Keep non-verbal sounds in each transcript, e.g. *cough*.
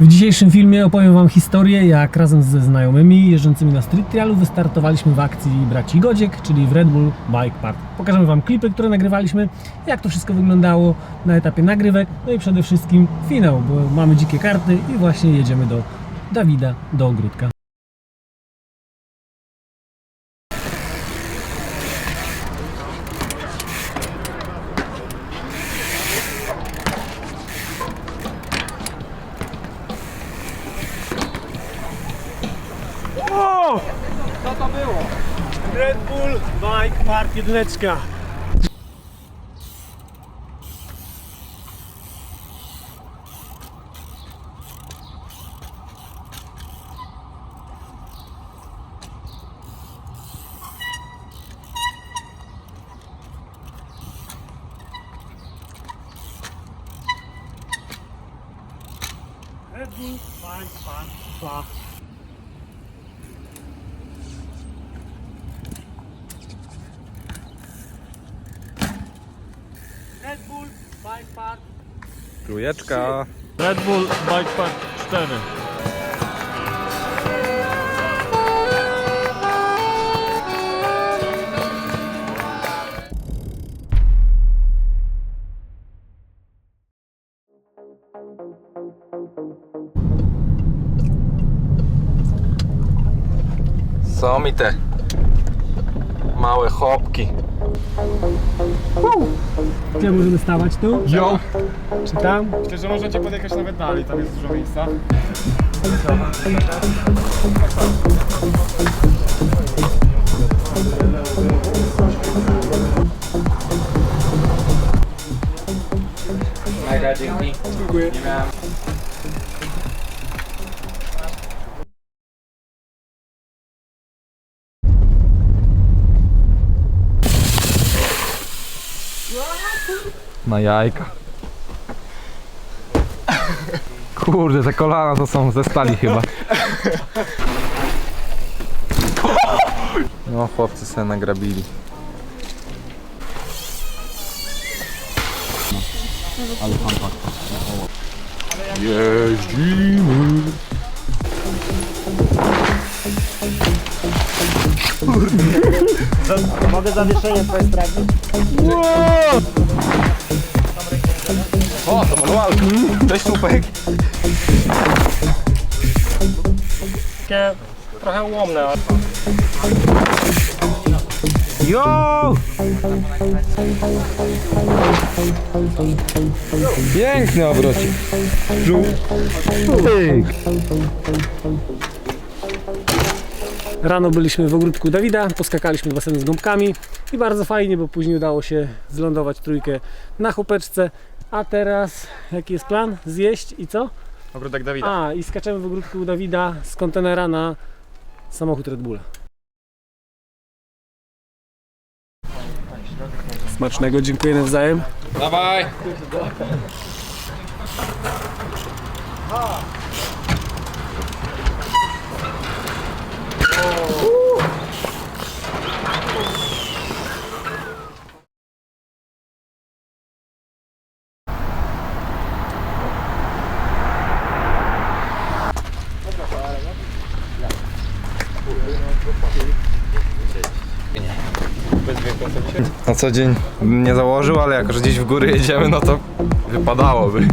W dzisiejszym filmie opowiem Wam historię, jak razem ze znajomymi jeżdżącymi na street trialu wystartowaliśmy w akcji braci Godziek, czyli w Red Bull Bike Park. Pokażemy Wam klipy, które nagrywaliśmy, jak to wszystko wyglądało na etapie nagrywek, no i przede wszystkim finał, bo mamy dzikie karty i właśnie jedziemy do Dawida, do ogródka. O! Co to było? Red Bike Park jedyneczka. Red Bull Bike Park 2. Red Bull Bike Park Trójeczka. Red Bull Bike Park 4. Są mi te małe chopki. Gdzie możemy stawać tu? Jo! Czy tam? Myślę, że możecie podjechać nawet dalej, tam jest dużo miejsca. Dziękuję. Na jajka. Kurde, te kolana to są ze stali chyba. No, chłopcy sobie nagrabili. Ale pan Jeździmy. Mogę zawieszenie twoje sprawdzić? O, to manualka. Cześć, słupek. Takie trochę ułomne. ale- Jo! Piękny obrocik. Żółtyk. Rano byliśmy w ogródku Dawida, poskakaliśmy basenem z gąbkami i bardzo fajnie, bo później udało się zlądować trójkę na chopeczce. A teraz jaki jest plan? Zjeść i co? Ogródek Dawida. A, i skaczemy w ogródku Dawida z kontenera na samochód Red Bulla. Smacznego, dziękuję nawzajem. Dawaj. Na co dzień bym nie założył, ale jako, że gdzieś w góry jedziemy, no to wypadałoby.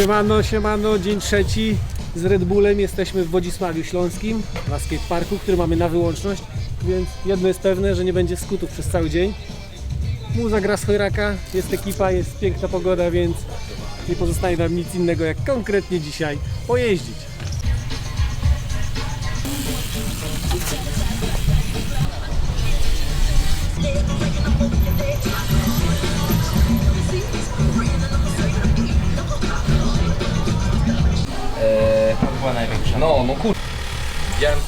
Siemano, siemano, dzień trzeci z Red Bullem. Jesteśmy w Wodzisławiu Śląskim na skateparku, który mamy na wyłączność, więc jedno jest pewne, że nie będzie skutów przez cały dzień. Muza gra z chojraka, jest ekipa, jest piękna pogoda, więc nie pozostaje nam nic innego jak konkretnie dzisiaj pojeździć. No kur... Widziałem.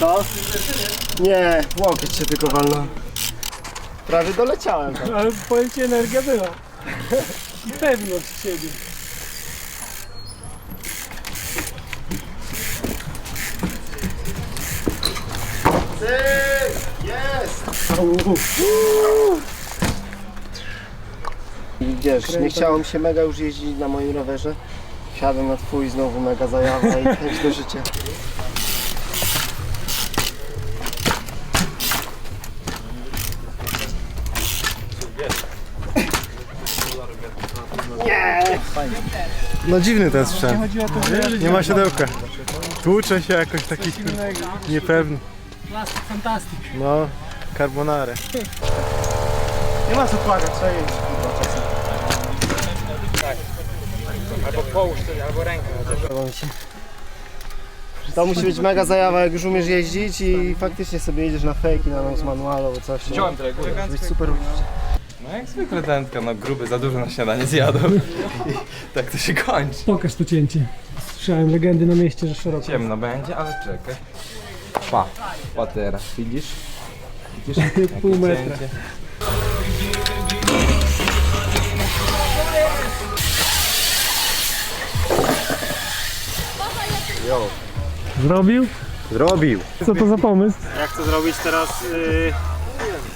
Co? Nie, łokieć się tylko walnął. Prawie doleciałem. Ale powiem ci, energia była. I pewność siebie. Jest! Wiesz, nie chciało mi się mega już jeździć na moim rowerze. Siadłem na twój znowu mega zajawa i *laughs* chęć do życia. No dziwny ten sprzęt. Nie ma siodełka. Tłucze się jakoś taki niepewny. Plastik fantastyk. No, carbonare. Nie ma co płakać, trzeba jeździć. Albo połóż albo rękę. To musi być mega zajawa, jak już umiesz jeździć i faktycznie sobie jedziesz na fejki, na noc manualu albo coś. Wziąłem trochę górę. To być super uczucie. No jak zwykle dętka, no gruby, za dużo na śniadanie zjadł. I tak to się kończy. Pokaż to cięcie. Słyszałem legendy na mieście, że szeroko. Ciemno będzie, ale czekaj. Pa, pa teraz, widzisz? Widzisz? *laughs* Pół Jakie metra. cięcie? Zrobił? Zrobił. Co to za pomysł? Ja chcę zrobić teraz y,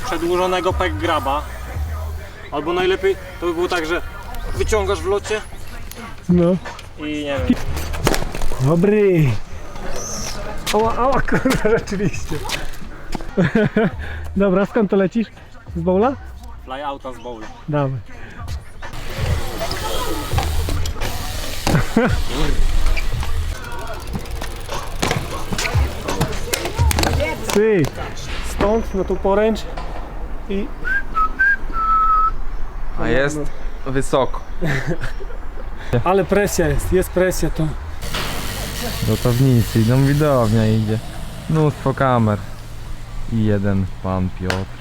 przedłużonego peg graba. Albo najlepiej to by było tak, że wyciągasz w locie No. i nie wiem. Dobry. Ała, ała, kurwa, rzeczywiście. *laughs* Dobra, skąd to lecisz? Z bowla? Fly outa z bowla. Dawaj. *laughs* Ty, stąd na tą poręcz i A jest wysoko. *laughs* ale presja jest, jest presja to. Gotownicy, idą widownia idzie. Mnóstwo kamer. I jeden pan Piotr.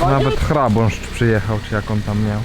Nawet hrabąszcz przyjechał, czy jak on tam miał.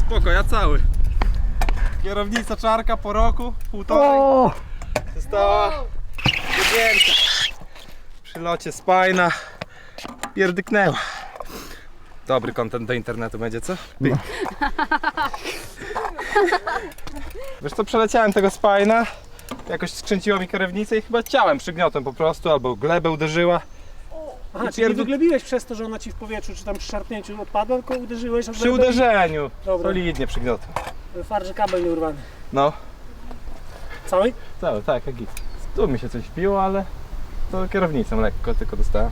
Spoko, ja cały. Kierownica czarka po roku, półtorej. O! Została wygięta. Przy locie spajna pierdyknęła. Dobry kontent do internetu będzie, co? *laughs* Wiesz co, przeleciałem tego spajna, jakoś skręciło mi kierownicę i chyba ciałem przygniotłem po prostu, albo glebę uderzyła. Aha, I czyli nie pierdu- wyglebiłeś przez to, że ona ci w powietrzu, czy tam przy szarpnięciu odpadła, tylko uderzyłeś Przy glebę uderzeniu Dobra. solidnie przygniotłem. Fart, że kabel nie urwany. No, Cały? cały, tak, jak git. Tu mi się coś wbiło, ale to kierownicą lekko tylko dostałem.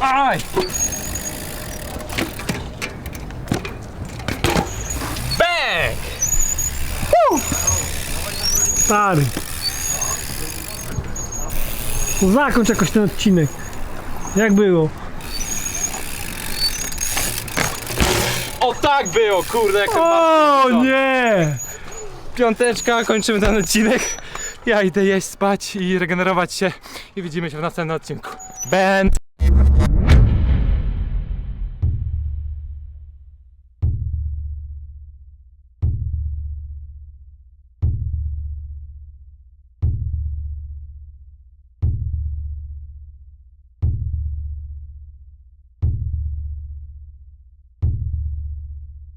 Aj! Stary. No Zakończ jakoś ten odcinek. Jak było? O tak było, kurde, jak O nie! Piąteczka, kończymy ten odcinek. Ja idę jeść, spać i regenerować się i widzimy się w następnym odcinku. Będ!